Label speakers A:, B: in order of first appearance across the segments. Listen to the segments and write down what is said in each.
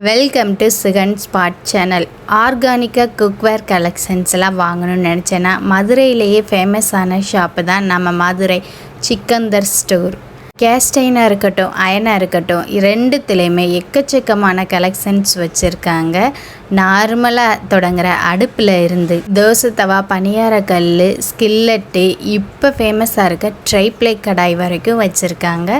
A: Welcome to chicken spot channel ஆர்கானிக்காக cookware collections எல்லாம் வாங்கணும்னு நினச்சேன்னா மதுரையிலேயே ஃபேமஸான ஷாப்பு தான் நம்ம மதுரை சிக்கந்தர் ஸ்டோர் கேஸ்டைனாக இருக்கட்டும் அயனாக இருக்கட்டும் ரெண்டுத்துலேயுமே எக்கச்சக்கமான கலெக்ஷன்ஸ் வச்சுருக்காங்க. நார்மலாக தொடங்குற அடுப்பில் இருந்து தோசை தவா பணியார கல் ஸ்கில்லட்டு இப்போ ஃபேமஸாக இருக்க ட்ரைப்ளை கடாய் வரைக்கும் வச்சுருக்காங்க.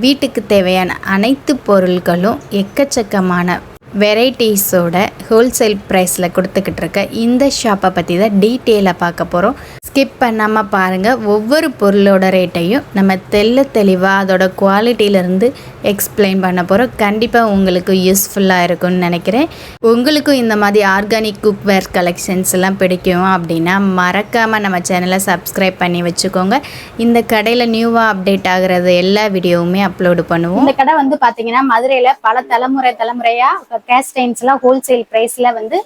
A: வீட்டுக்கு தேவையான அனைத்து பொருட்களும் எக்கச்சக்கமான வெரைட்டிஸோட ஹோல்சேல் ப்ரைஸில் கொடுத்துக்கிட்டு இருக்க இந்த ஷாப்பை பற்றி தான் டீட்டெயிலாக பார்க்க போகிறோம். ஸ்கிப் பண்ணாமல் பாருங்கள் ஒவ்வொரு பொருளோட ரேட்டையும் நம்ம தெள்ள தெளிவாக அதோட குவாலிட்டியிலேருந்து எக்ஸ்பிளைன் பண்ண போகிறோம் கண்டிப்பாக உங்களுக்கு யூஸ்ஃபுல்லாக இருக்கும்னு நினைக்கிறேன். உங்களுக்கும் இந்த மாதிரி ஆர்கானிக் குக்வேர் கலெக்ஷன்ஸ் எல்லாம் பிடிக்கும் அப்படின்னா மறக்காமல் நம்ம சேனலை சப்ஸ்கிரைப் பண்ணி வச்சுக்கோங்க. இந்த கடையில் நியூவாக அப்டேட் ஆகுறது எல்லா வீடியோவுமே அப்லோடு பண்ணுவோம்.
B: இந்த கடை வந்து பார்த்தீங்கன்னா மதுரையில் பல தலைமுறை தலைமுறையாக கேஸ்டைன்ஸ்லாம் ஹோல்சேல் ப்ரைஸில் வந்து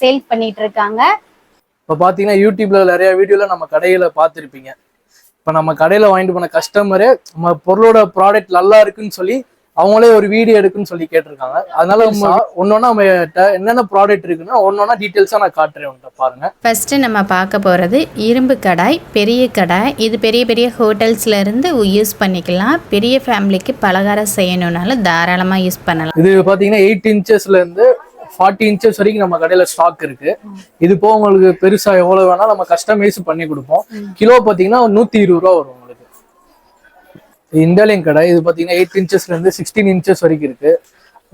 B: சேல் பண்ணிகிட்ருக்காங்க இருக்காங்க.
C: இப்போ பார்த்தீங்கன்னா யூடியூப்ல நிறைய வீடியோல நம்ம கடையில பார்த்துருப்பீங்க. இப்போ நம்ம கடையில வாங்கிட்டு போன கஸ்டமரே நம்ம பொருளோட ப்ராடக்ட் நல்லா இருக்குன்னு சொல்லி அவங்களே ஒரு வீடியோ எடுக்குன்னு சொல்லி கேட்டிருக்காங்க. அதனால ஒன்னொன்னா நம்ம என்னென்ன ப்ராடக்ட் இருக்குன்னா ஒன்னொன்னா டீட்டெயில்ஸா நான் காட்டுறேன் உங்கள்கிட்ட பாருங்க.
A: ஃபஸ்ட்டு நம்ம பார்க்க போகிறது இரும்பு கடாய் பெரிய கடாய். இது பெரிய பெரிய ஹோட்டல்ஸ்ல இருந்து யூஸ் பண்ணிக்கலாம். பெரிய ஃபேமிலிக்கு பலகாரம் செய்யணுன்னாலும் தாராளமாக யூஸ் பண்ணலாம்.
C: இது பார்த்தீங்கன்னா எயிட் இன்ச்சஸ்ல இருந்து ஃபார்ட்டி இன்ச்சஸ் வரைக்கும் நம்ம கடையில ஸ்டாக் இருக்கு. இது போக உங்களுக்கு பெருசா எவ்வளவு வேணா நம்ம கஸ்டமைஸ் பண்ணி கொடுப்போம். கிலோ பாத்தீங்கன்னா நூத்தி இருபது ரூபா வரும் உங்களுக்கு. இண்டாலியன் கடை. இது பாத்தீங்கன்னா எயிட் இன்ச்சஸ்ல இருந்து சிக்ஸ்டீன் இன்ச்சஸ் வரைக்கும் இருக்கு.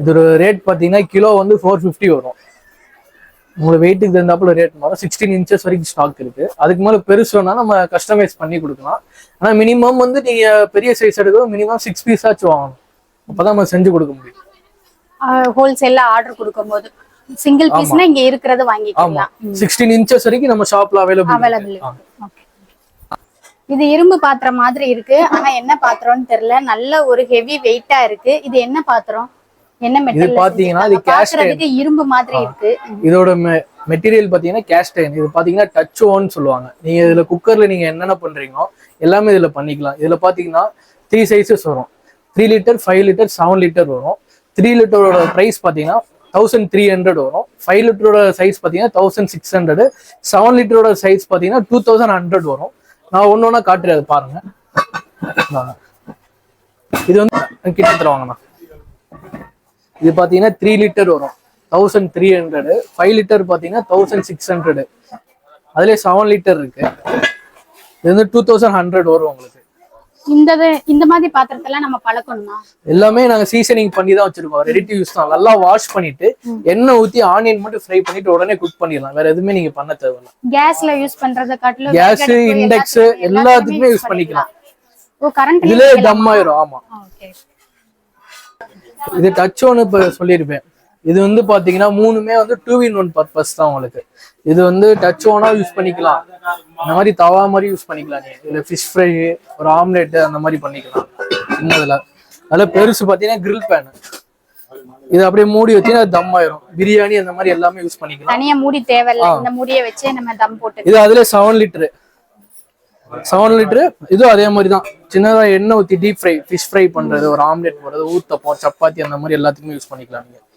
C: இதோட ரேட் பாத்தீங்கன்னா கிலோ வந்து ஃபோர் ஃபிஃப்டி வரும். உங்களுக்கு வெயிட்டுக்கு தகுந்தாப்புல ரேட் மாறும். சிக்ஸ்டீன் இன்ச்சஸ் வரைக்கும் ஸ்டாக் இருக்கு. அதுக்கு மேலே பெருசு வேணா நம்ம கஸ்டமைஸ் பண்ணி கொடுக்கலாம். ஆனா மினிமம் வந்து நீங்க பெரிய சைஸ் எடுக்கணும் மினிமம் சிக்ஸ் பீஸாச்சும் வாங்கணும். அப்பதான் நம்ம செஞ்சு கொடுக்க முடியும்.
B: ஹோல்சேல்ல ஆர்டர் கொடுக்கும்போது. சிங்கிள் பீஸ்னா இங்க இருக்கிறது வாங்கிக்கலாம்.
C: சிக்ஸ்டீன் இன்ச்சஸ் வரைக்கும் நம்ம ஷாப்ல அவைலபிள்
B: அவைலபிள் இது இரும்பு பாத்திரம் மாதிரி இருக்கு. ஆனா என்ன பாத்திரம்னு தெரியல. நல்ல ஒரு ஹெவி வெயிட்டா இருக்கு. இது என்ன பாத்திரம்? என்ன மெட்டீரியல்
C: பாத்தீங்கன்னா இது
B: பாக்குறதுக்கு இரும்பு மாதிரி இருக்கு.
C: இதோட மெட்டீரியல் பாத்தீங்கன்னா கேஸ்டைன் இது பாத்தீங்கன்னா டச் ஓன்னு சொல்லுவாங்க. நீங்க இதுல குக்கர்ல நீங்க என்னென்ன பண்றீங்களோ எல்லாமே இதுல பண்ணிக்கலாம். இதுல பாத்தீங்கன்னா த்ரீ சைஸஸ் வரும். Three litre five litre seven litre வரும். த்ரீ லிட்டரோட ப்ரைஸ் பாத்தீங்கன்னா தௌசண்ட் த்ரீ ஹண்ட்ரட் வரும். ஃபைவ் லிட்டரோட சைஸ் பாத்தீங்கன்னா தௌசண்ட் சிக்ஸ் ஹண்ட்ரட் செவன் லிட்டரோட சைஸ் பாத்தீங்கன்னா டூ தௌசண்ட் ஹண்ட்ரட் வரும். நான் ஒன்று ஒன்றா காட்டுறது பாருங்க. இது வந்து கிட்டத்தில் வாங்கண்ணா. இது பாத்தீங்கன்னா த்ரீ லிட்டர் வரும். Thousand three hundred five litre பாத்தீங்கன்னா தௌசண்ட் சிக்ஸ் ஹண்ட்ரடு அதுலேயே செவன் லிட்டர் இருக்கு. இது வந்து டூ தௌசண்ட் ஹண்ட்ரட் வரும் உங்களுக்கு.
B: இந்த இந்த மாதிரி பாத்திரத்தெல்லாம் நம்ம பழக்கணுமா?
C: எல்லாமே நாங்க சீசனிங் பண்ணி தான் வச்சிருக்கோம். ரெடி டு யூஸ் தான். நல்லா வாஷ் பண்ணிட்டு எண்ணெய் ஊத்தி ஆனியன் மட்டும் ஃப்ரை பண்ணிட்டு உடனே குக் பண்ணிடலாம். வேற எதுவுமே நீங்க பண்ண தேவையில்ல.
B: கேஸ்ல யூஸ் பண்றத காட்டிலும்
C: கேஸ் இண்டெக்ஸ்
B: எல்லாத்துக்குமே-
C: யூஸ் பண்ணிக்கலாம்.
B: ஓ கரண்ட்
C: இதுலயே டம் ஆயிரும். ஆமா. இது டச் ஒன்று இப்போ சொல்லியிருப்பேன். இது வந்து பாத்தீங்கன்னா மூணுமே வந்து டூ இன் ஒன் பர்பஸ் தான் உங்களுக்கு. இது வந்து டச் ஓனா யூஸ் பண்ணிக்கலாம். இந்த மாதிரி தவா மாதிரி யூஸ் பண்ணிக்கலாம் நீ இதுல ஃபிஷ் ஃப்ரை ஒரு ஆம்லெட் அந்த மாதிரி பண்ணிக்கலாம். சின்னதுல அதில் பெருசு பார்த்தீங்கன்னா grill பேன் இது அப்படியே மூடி வச்சீங்கன்னா தம் ஆயிரும். பிரியாணி அந்த மாதிரி எல்லாமே யூஸ் பண்ணிக்கலாம்.
B: தனியா மூடி தேவையில்ல. இந்த மூடியை வச்சே நம்ம தம் போட்டு
C: இது அதுல செவன் லிட்டரு செவன் லிட்டரு இதுவும் அதே மாதிரி தான். சின்னதா எண்ணெய் ஊத்தி டீப் ஃப்ரை ஃபிஷ் ஃப்ரை பண்றது ஒரு ஆம்லெட் போடுறது ஊத்தப்பம் சப்பாத்தி அந்த மாதிரி எல்லாத்துக்குமே யூஸ் பண்ணிக்கலாம் நீங்க. இப்ப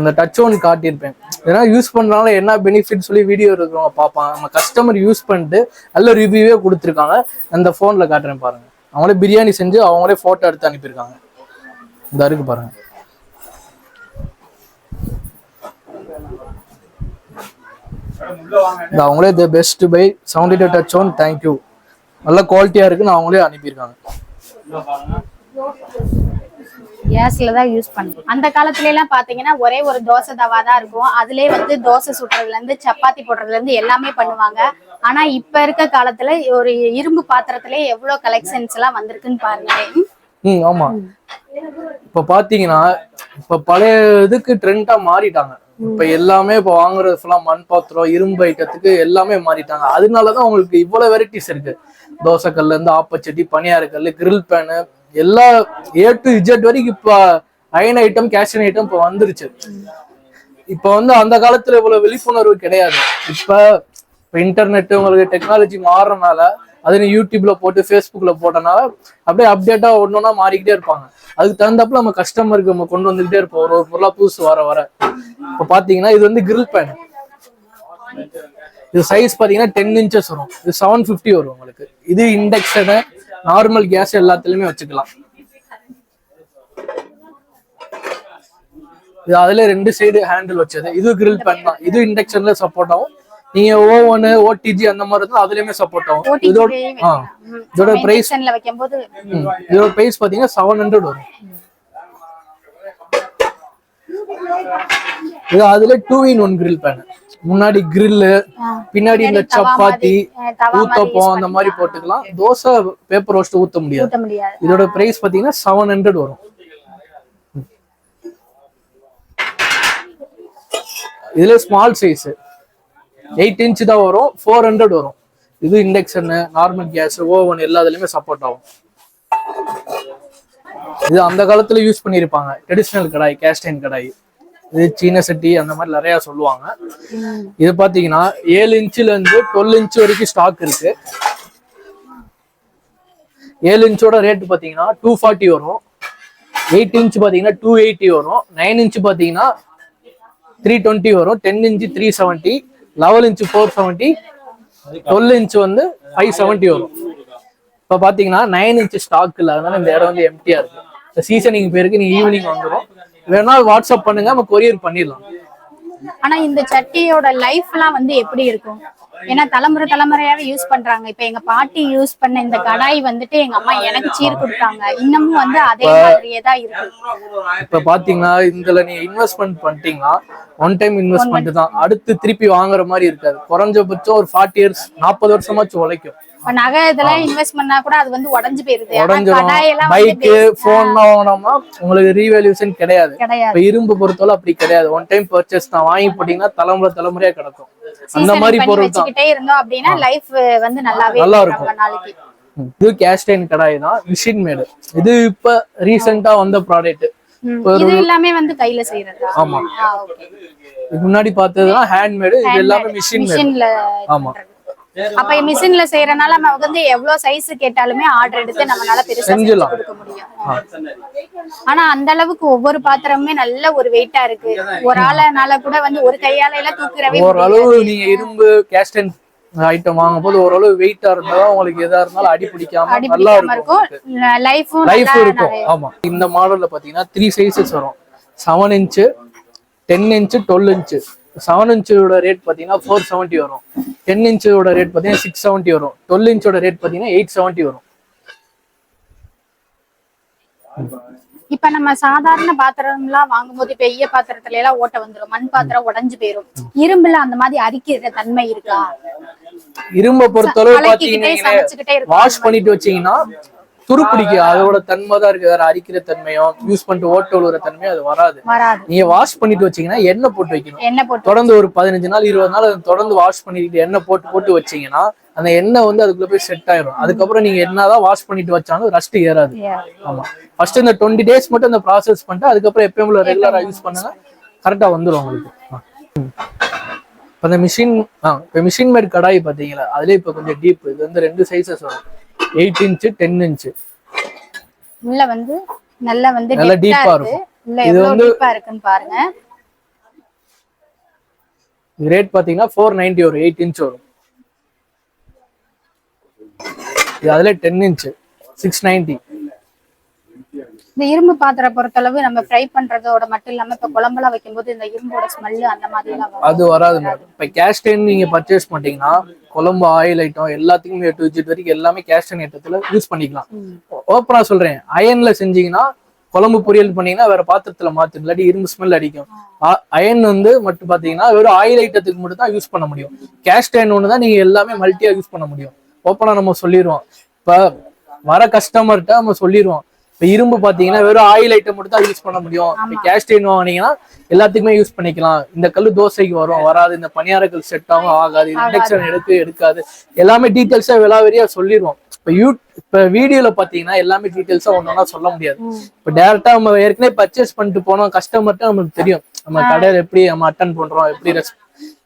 C: இந்த டச் ஒன் காட்டியிருப்பேன். இதெல்லாம் யூஸ் பண்றதுனால என்ன பெனிஃபிட் சொல்லி வீடியோ இருக்கிறவங்க பார்ப்பாங்க. நம்ம கஸ்டமர் யூஸ் பண்ணிட்டு நல்ல ரிவ்யூவே கொடுத்துருக்காங்க. அந்த ஃபோனில் காட்டுறேன் பாருங்க. அவங்களே பிரியாணி செஞ்சு அவங்களே ஃபோட்டோ எடுத்து அனுப்பியிருக்காங்க. இந்த இருக்கு பாருங்க. இந்த அவங்களே the best by seven touch one thank you நல்ல குவாலிட்டியாக இருக்குன்னு அவங்களே அனுப்பியிருக்காங்க.
B: கேஸ்ல தான் யூஸ் பண்ணுவோம் அந்த காலத்துல எல்லாம் பாத்தீங்கன்னா ஒரே ஒரு தோசை தவா தான் இருக்கும். அதுலயே வந்து தோசை சுடுறதுல இருந்து சப்பாத்தி போடுறதுல இருந்து எல்லாமே பண்ணுவாங்க. ஆனா இப்ப இருக்க காலத்துல ஒரு இரும்பு பாத்திரத்துல எவ்வளவு கலெக்ஷன்ஸ் எல்லாம் வந்திருக்குன்னு பாருங்களேன்
C: ம் ஆமா. இப்ப பாத்தீங்கன்னா இப்ப பழைய இதுக்கு ட்ரெண்டா மாறிட்டாங்க. இப்ப எல்லாமே இப்ப வாங்குறது ஃபுல்லா மண் பாத்திரம் இரும்பு ஐட்டத்துக்கு எல்லாமே மாறிட்டாங்க. அதனாலதான் உங்களுக்கு இவ்வளவு வெரைட்டிஸ் இருக்கு. தோசைக்கல்ல இருந்து ஆப்பச்சட்டி பனியாறு கல்லு கிரில் பேனு எல்லா ஏ டு இஜெட் வரைக்கும் இப்ப அயன் ஐட்டம் கேஷன் ஐட்டம் இப்ப வந்துருச்சு. இப்ப வந்து அந்த காலத்துல இவ்வளவு விழிப்புணர்வு கிடையாது. இப்ப இப்ப இன்டர்நெட் உங்களுக்கு டெக்னாலஜி மாறுறனால அது யூடியூப்ல போட்டு ஃபேஸ்புக்ல போட்டனால அப்படியே அப்டேட்டா ஒன்னொன்னா மாறிக்கிட்டே இருப்பாங்க. அதுக்கு தகுந்தாப்புல நம்ம கஸ்டமருக்கு நம்ம கொண்டு வந்துகிட்டே இருப்போம். ஒரு ஒரு பொருளா புதுசு வர வர. இப்போ பாத்தீங்கன்னா இது வந்து கிரில் பேன் இது சைஸ் பாத்தீங்கன்னா டென் இன்ச்சஸ் வரும். இது செவன் ஃபிஃப்டி வரும் உங்களுக்கு. இது இண்டக்ஷனு நார்மல் கேஸ் எல்லாத்துலயுமே வச்சுக்கலாம். இது அதுல ரெண்டு சைடு ஹேண்டில் வச்சது. இது கிரில் பேன் தான். இது இண்டக்ஷன்ல சப்போர்ட் ஆகும். நீங்க ஓவனு ஓடிஜி அந்த மாதிரி இருந்தா அதுலயுமே சப்போர்ட் ஆகும். இதோட இதோட பிரைஸ் இதோட பிரைஸ் பாத்தீங்கன்னா செவன் ஹண்ட்ரட் வரும். இது அதுல two in one grill pan முன்னாடி கிரில்லு பின்னாடி இந்த சப்பாத்தி ஊத்தப்பம் அந்த மாதிரி போட்டுக்கலாம். தோசை பேப்பர் ரோஸ்ட் ஊத்த முடியாது. இதோட பிரைஸ் பாத்தீங்கன்னா செவன் ஹண்ட்ரட் வரும். இதுல ஸ்மால் சைஸ் எயிட் இன்ச் தான் வரும். ஃபோர் ஹண்ட்ரட் வரும். இது இண்டக்ஷன் நார்மல் கேஸ் ஓவன் எல்லாத்துலயுமே சப்போர்ட் ஆகும். இது அந்த காலத்துல யூஸ் பண்ணியிருப்பாங்க. ட்ரெடிஷ்னல் கடாய் கேஸ்டைன் கடாய். இது சீன சட்டி அந்த மாதிரி நிறைய சொல்லுவாங்க. இது பாத்தீங்கன்னா ஏழு இன்ச்சுல இருந்து டுவெல் இன்ச் வரைக்கும் ஸ்டாக் இருக்கு. ஏழு இன்ச்சோட ரேட் பாத்தீங்கன்னா டூ ஃபார்ட்டி வரும். எயிட் இன்ச் பாத்தீங்கன்னா டூ எயிட்டி வரும். நைன் இன்ச் பாத்தீங்கன்னா த்ரீ டுவெண்ட்டி வரும். Ten inch three seventy eleven inch four seventy twelve inch வந்து ஃபைவ் செவன்ட்டி வரும். இப்போ பார்த்தீங்கன்னா நைன் இன்ச் ஸ்டாக் இல்லை. அதனால இந்த இடம் வந்து எம்டியா இருக்கு. சீசனிங் பேருக்கு நீங்க ஈவினிங் வந்துடும் வேணா வாட்ஸ்அப் பண்ணுங்க நம்ம கொரியர் பண்ணிடலாம்.
B: ஆனா இந்த சட்டியோட லைஃப்லாம் வந்து எப்படி இருக்கும்? ஏன்னா தலைமுறை தலைமுறையாவே யூஸ் பண்றாங்க. இப்ப எங்க பாட்டி யூஸ் பண்ண இந்த கடாய் வந்துட்டு எங்க அம்மா எனக்கு சீர் கொடுத்தாங்க. இன்னமும் வந்து அதே மாதிரியே தான் இருக்கு.
C: இப்ப பாத்தீங்கன்னா இதுல நீங்க இன்வெஸ்ட்மெண்ட் பண்ணிட்டீங்கன்னா ஒன் டைம் இன்வெஸ்ட்மெண்ட் தான். அடுத்து திருப்பி வாங்குற மாதிரி இருக்காது. குறைஞ்சபட்சம் ஒரு ஃபார்ட்டி இயர்ஸ் நாற்பது வருஷமாச்சும் உழைக்கும்.
B: இப்ப நகை இதெல்லாம் இன்வெஸ்ட் பண்ணா கூட அது வந்து உடஞ்சு போயிருது.
C: உடஞ்சிரும். பைக்கு போன் வாங்கினோம்னா உங்களுக்கு ரீவேல்யூஷன் கிடையாது. இப்ப இரும்பு பொறுத்தவரை அப்படி கிடையாது. ஒன் டைம் பர்ச்சேஸ் தான். வாங்கி போட்டீங்கன்னா தலைமுறை தலைமுறையா கிடக்கும். அந்த மாதிரி பொருள் தான்.
B: இருந்தோம் அப்படின்னா லைஃப் வந்து நல்லாவே
C: நல்லா
B: இருக்கும் நாளைக்கு.
C: இது கேஸ்டைன் கடாய் தான். மிஷின் மேடு இது இப்ப ரீசெண்டா வந்த ப்ராடக்ட்.
B: இது எல்லாமே வந்து கையில செய்யறதா?
C: ஆமா. முன்னாடி பார்த்ததுதான் ஹேண்ட் மேடு இது எல்லாமே மிஷின் மேடு
B: மிஷின்ல
C: ஆமா.
B: அப்ப மிஷின்ல செய்யறனால நம்ம வந்து எவ்வளவு சைஸ் கேட்டாலுமே ஆர்டர் எடுத்து நம்மளால பெருசா. கொடுக்க முடியும். ஆனா அந்த அளவுக்கு ஒவ்வொரு பாத்திரமுமே நல்ல ஒரு வெயிட்டா இருக்கு. ஒரு ஆளானால கூட வந்து ஒரு கையால எல்லாம் தூக்குறவே முடியாது.
C: ஓரளவு நீங்க இரும்பு கேஸ்டைன் ஐட்டம் வாங்கும் போது ஓரளவு வெயிட்டா இருந்தாலும் உங்களுக்கு எதா இருந்தாலும் அடி பிடிக்காம
B: அடி
C: நல்லா
B: பிடிக்காம
C: இருக்கும்
B: லைஃபும்
C: லைஃப் இருக்கும். ஆமா. இந்த மாடல்ல பாத்தீங்கன்னா த்ரீ சைஸஸ் வரும். Seven inch ten inch twelve inch seven இன்ச்சோட rate பாத்தீங்கன்னா ஃபோர் செவன்ட்டி வரும். டென் இன்ச்சோட ரேட் பாத்தீங்கன்னா சிக்ஸ் செவன்ட்டி வரும். டுவெல் இன்ச்சோட ரேட் பாத்தீங்கன்னா எயிட் செவன்ட்டி வரும்.
B: இப்ப நம்ம சாதாரண பாத்திரம் எல்லாம் வாங்கும்போது பெரிய பாத்திரத்துல எல்லாம் ஓட்ட வந்துரும். மண் பாத்திரம் உடைஞ்சு போயிரும். இரும்புல அந்த மாதிரி அரிக்கிற தன்மை இருக்கா?
C: இரும்பை பொறுத்தளவு பாத்தீங்கன்னா வாஷ் பண்ணிட்டு வச்சீங்கன்னா துரு பிடிக்கும் அதோட தன்மை தான் இருக்கு. வேற அரிக்கிற தன்மையும் யூஸ் பண்ணிட்டு ஓட்ட விழுற தன்மையும் அது வராது. நீங்க வாஷ் பண்ணிட்டு வச்சீங்கன்னா எண்ணெய் போட்டு வைக்கணும்.
B: எண்ணெய் போட்டு
C: தொடர்ந்து ஒரு பதினஞ்சு நாள் இருபது நாள் தொடர்ந்து வாஷ் பண்ணிட்டு எண்ணெய் போட்டு போட்டு வச்சீங்கன்னா அந்த எண்ணெய் வந்து அதுக்குள்ள போய் செட் ஆயிரும். அதுக்கப்புறம் நீங்க என்னதான் வாஷ் பண்ணிட்டு வச்சாலும் ரஸ்ட் ஏறாது. ஆமா. ஃபர்ஸ்ட் இந்த டுவெண்ட்டி டேஸ் மட்டும் இந்த ப்ராசஸ் பண்ணிட்டு அதுக்கப்புறம் எப்பயும் ரெகுலரா யூஸ் பண்ணுங்க. கரெக்டா வந்துரும் உங்களுக்கு. இப்ப இந்த மிஷின் இப்போ மிஷின் மேட் கடாய் பாத்தீங்களா அதுலயே இப்ப கொஞ்சம் டீப் இது வந்து ரெண்டு சைஸஸ் வரும். எயிட் இன்ச்சு டென் இன்ச்சு
B: உள்ள வந்து நல்லா வந்து
C: நல்லா
B: இருக்கு.
C: இருக்கும்.
B: உள்ள
C: இது
B: எவ்வளவு டீப்பா இருக்குன்னு பாருங்க.
C: ரேட் பாத்தீங்கன்னா ஃபோர் நைன்டி வரும் எயிட் இன்ச் வரும். இது அதுல டென் இன்ச்சு சிக்ஸ் நைன்டி
B: இந்த இரும்பு பாத்திரம் பொறுத்தளவு நம்ம ஃப்ரை பண்றதோட மட்டும் இல்லாம இப்ப குழம்பெல்லாம் வைக்கும்போது இந்த இரும்போட ஸ்மெல் அந்த மாதிரி எல்லாம்.
C: அது வராது மேடம் இப்போ கேஸ்டைன் நீங்க பர்ச்சேஸ் பண்ணிட்டீங்கன்னா குழம்பு ஆயில் ஐட்டம் எல்லாத்துக்குமே டு ஜெட் வரைக்கும் எல்லாமே கேஸ்டைன் ஐட்டத்துல யூஸ் பண்ணிக்கலாம். ஓப்பனா சொல்றேன். அயன்ல செஞ்சீங்கன்னா குழம்பு பொரியல் பண்ணீங்கன்னா வேற பாத்திரத்துல மாத்து இல்லாட்டி இரும்பு ஸ்மெல் அடிக்கும். அயன் வந்து மட்டும் பாத்தீங்கன்னா வெறும் ஆயில் ஐட்டத்துக்கு மட்டும் தான் யூஸ் பண்ண முடியும். கேஸ்டைன் ஒன்று தான் நீங்க எல்லாமே மல்டியா யூஸ் பண்ண முடியும். ஓப்பனா நம்ம சொல்லிடுவோம் இப்ப வர கஸ்டமர்கிட்ட நம்ம சொல்லிடுவோம் இப்ப இரும்பு பாத்தீங்கன்னா வெறும் ஆயில் ஐட்டம் மட்டும் தான் யூஸ் பண்ண முடியும். இப்ப கேஸ்டைன் வாங்கினீங்கன்னா எல்லாத்துக்குமே யூஸ் பண்ணிக்கலாம். இந்த கல்லு தோசைக்கு வரும் வராது. இந்த பணியாரக்கல் செட் ஆகும் ஆகாது. இண்டக்ஷன் எடுக்க எடுக்காது. எல்லாமே டீட்டெயில்ஸா விலாவரியா சொல்லிடுவோம் இப்ப யூ இப்ப வீடியோல பாத்தீங்கன்னா எல்லாமே டீட்டெயில்ஸா ஒன்னொன்னா சொல்ல முடியாது. இப்ப டேரக்டா நம்ம ஏற்கனவே பர்ச்சேஸ் பண்ணிட்டு போனோம். கஸ்டமர்கிட்ட நமக்கு தெரியும். நம்ம கடையில எப்படி நம்ம அட்டன் பண்றோம் எப்படி ரெஸ்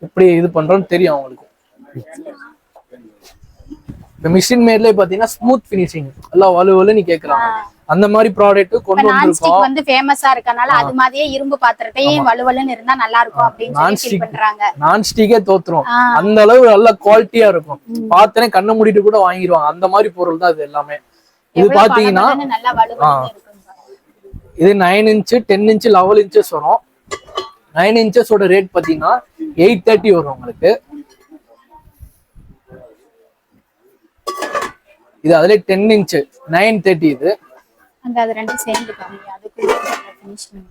C: எப்படி இது பண்றோம்னு தெரியும் அவங்களுக்கு. இப்ப மிஷின் மேட்லயே பாத்தீங்கன்னா ஸ்மூத் ஃபினிஷிங் எல்லாம் வலு வலுன்னு கேக்குறாங்க. அந்த மாதிரி ப்ராடக்ட் கொண்டு வந்திருக்கோம்.
B: வந்து ஃபேமஸா இருக்கனால அது மாதிரியே இரும்பு பாத்திரத்தையும் வலுவலுன்னு இருந்தா நல்லா இருக்கும் அப்படின்னு சொல்லி. பண்றாங்க.
C: நான்ஸ்டிக்கே தோத்துரும்.
B: ஆ.
C: அந்த அளவு நல்ல குவாலிட்டியா இருக்கும். பார்த்தனே கண்ணை மூடிட்டு கூட வாங்கிடுவாங்க அந்த மாதிரி பொருள் தான் இது எல்லாமே. இது பாத்தீங்கன்னா. இது nine inch ten inch eleven inches வரும் நைன் இன்ச்சஸோட ரேட் பாத்தீங்கன்னா எயிட் தேர்ட்டி வரும் உங்களுக்கு. இது அதுல டென் இன்ச்சு நைன் தேர்ட்டி இது.
B: அந்த அது ரெண்டும் சேர்ந்து காமி அதுக்கு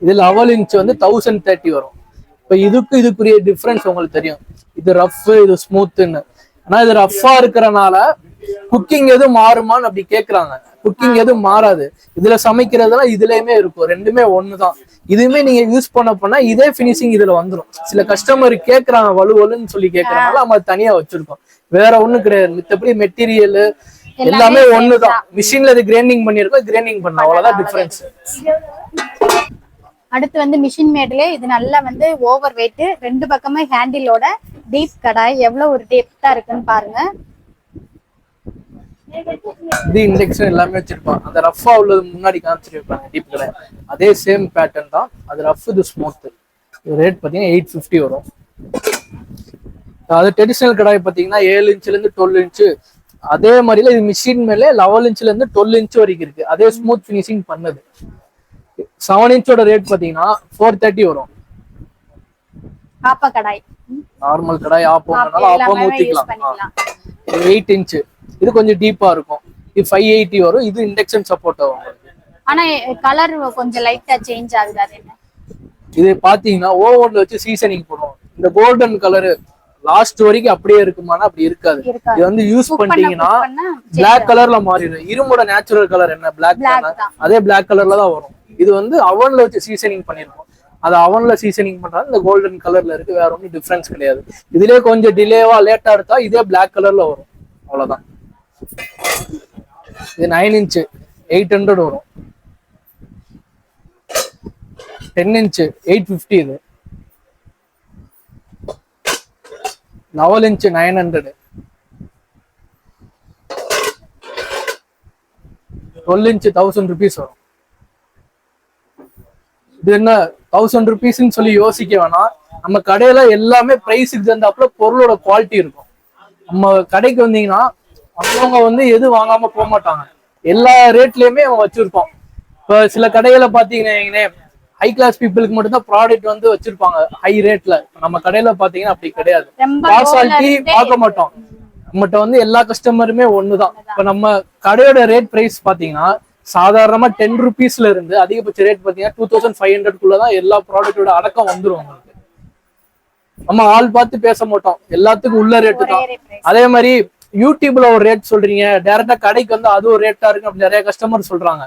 C: இது லெவல் இன்ச் வந்து தௌசண்ட் தேர்ட்டி வரும். இப்போ இதுக்கு இதுக்குரிய டிஃப்ரென்ஸ் உங்களுக்கு தெரியும். இது ரஃப் இது ஸ்மூத்துன்னு ஆனா இது ரஃப்பா இருக்கிறனால குக்கிங் எதுவும் மாறுமான்னு அப்படி கேக்குறாங்க. குக்கிங் எதுவும் மாறாது. இதுல சமைக்கிறதெல்லாம் இதுலயுமே இருக்கும். ரெண்டுமே ஒண்ணுதான். இதுவுமே நீங்க யூஸ் பண்ண போனா இதே ஃபினிஷிங் இதுல வந்துரும். சில கஸ்டமர் கேக்குறாங்க வலு வலுன்னு சொல்லி கேக்குறனால நம்ம தனியா வச்சிருக்கோம். வேற ஒண்ணும் கிடையாது. மித்தபடி மெட்டீரியல் எல்லாமே ஒண்ணுதான். மிஷின்ல இது கிரைண்டிங் பண்ணிருக்கோம் கிரைண்டிங் பண்ண அவ்வளவுதான் டிஃபரன்ஸ்
B: அடுத்து வந்து மிஷின் மேட்ல இது நல்லா வந்து ஓவர் வெயிட் ரெண்டு பக்கமே ஹேண்டிலோட டீப் கடாய். எவ்வளவு ஒரு டீப்தா இருக்குன்னு பாருங்க.
C: இது இண்டெக்ஷன் எல்லாமே வச்சிருப்பான் அந்த ரஃபா உள்ளது முன்னாடி காமிச்சிருப்பாங்க டீப் கடை அதே சேம் பேட்டர்ன் தான். அது ரஃப் இது ஸ்மூத் ரேட் பார்த்தீங்கன்னா எயிட் ஃபிஃப்டி வரும். அது ட்ரெடிஷனல் கடாய் பார்த்தீங்கன்னா ஏழு இன்ச்ல இருந்து டுவெல் இன்ச்சு அதே மாதிரில இது மிஷின் மேலே லெவல் இன்ச்ல இருந்து டுவெல் இன்ச் வரைக்கும் இருக்கு. அதே ஸ்மூத் ஃபினிஷிங் பண்ணுது. செவன் இன்ச்சோட ரேட் பார்த்தீங்கன்னா ஃபோர் தேர்ட்டி வரும்.
B: கடாய்.
C: நார்மல் கடாய் ஆப்போம்னால ஆப்பம் ஊத்திக்கலாம். எயிட் இன்ச்சு இது கொஞ்சம் டீப்பா இருக்கும். இது ஃபைவ் எயிட்டி வரும். இது இண்டக்ஷன் சப்போர்ட் ஆகும்
B: ஆனா கலர் கொஞ்சம் லைட்டா சேஞ்ச் ஆகுது அது என்ன?
C: இது பாத்தீங்கன்னா ஓவன்ல வச்சு சீசனிங் பண்ணுவோம் இந்த கோல்டன் கலர் லாஸ்ட் வரைக்கும் அப்படியே இருக்குமானா அப்படி இருக்காது. இது வந்து யூஸ் பண்ணிட்டீங்கன்னா பிளாக் கலர்ல மாறிடும். இரும்போட நேச்சுரல் கலர் என்ன? பிளாக். அதே பிளாக் கலர்ல தான் வரும். இது வந்து அவன்ல வச்சு சீசனிங் பண்ணிருக்கோம். அது அவன்ல சீசனிங் பண்றாங்க இந்த கோல்டன் கலர்ல இருக்கு. வேற ஒன்றும் டிஃபரன்ஸ் கிடையாது. இதுலயே கொஞ்சம் டிலேவா லேட்டா எடுத்தா இதே பிளாக் கலர்ல வரும். அவ்வளவுதான். இது நைன் இன்ச்சு எயிட் ஹண்ட்ரட் வரும். டென் இன்ச்சு எயிட் ஃபிஃப்டி இது. Eleven inch nine hundred twelve inch thousand rupees வரும். இது என்ன தௌசண்ட் ருபீஸ்ன்னு சொல்லி யோசிக்க வேணாம். நம்ம கடையில எல்லாமே பிரைஸுக்கு தகுந்தாப்புல பொருளோட குவாலிட்டி இருக்கும். நம்ம கடைக்கு வந்தீங்கன்னா அவங்க வந்து எது வாங்காம போக மாட்டாங்க. எல்லா ரேட்லயுமே அவன் வச்சிருக்கோம் இப்போ சில கடைகளை பாத்தீங்கன்னா ஹை கிளாஸ் பீப்புளுக்கு மட்டும்தான் ப்ராடக்ட் வந்து வச்சிருப்பாங்க. ஹை ரேட்ல நம்ம கடையில பாத்தீங்கன்னா அப்படி கிடையாது. பார்சாலிட்டி பார்க்க மாட்டோம். நம்மகிட்ட வந்து எல்லா கஸ்டமருமே ஒண்ணுதான். இப்ப நம்ம கடையோட ரேட் பிரைஸ் பாத்தீங்கன்னா சாதாரணமா டென் ருபீஸ்ல இருந்து அதிகபட்ச ரேட் பாத்தீங்கன்னா டூ தௌசண்ட் ஃபைவ் ஹண்ட்ரட்குள்ளதான் எல்லா ப்ராடக்ட்டோட அடக்கம் வந்துரும் உங்களுக்கு. நம்ம ஆள் பார்த்து பேச மாட்டோம். எல்லாத்துக்கும் உள்ள ரேட்டு தான். அதே மாதிரி யூடியூப்ல ஒரு ரேட் சொல்றீங்க. டைரக்டா கடைக்கு வந்து அது ஒரு ரேட்டா இருக்கு அப்படி நிறைய கஸ்டமர் சொல்றாங்க.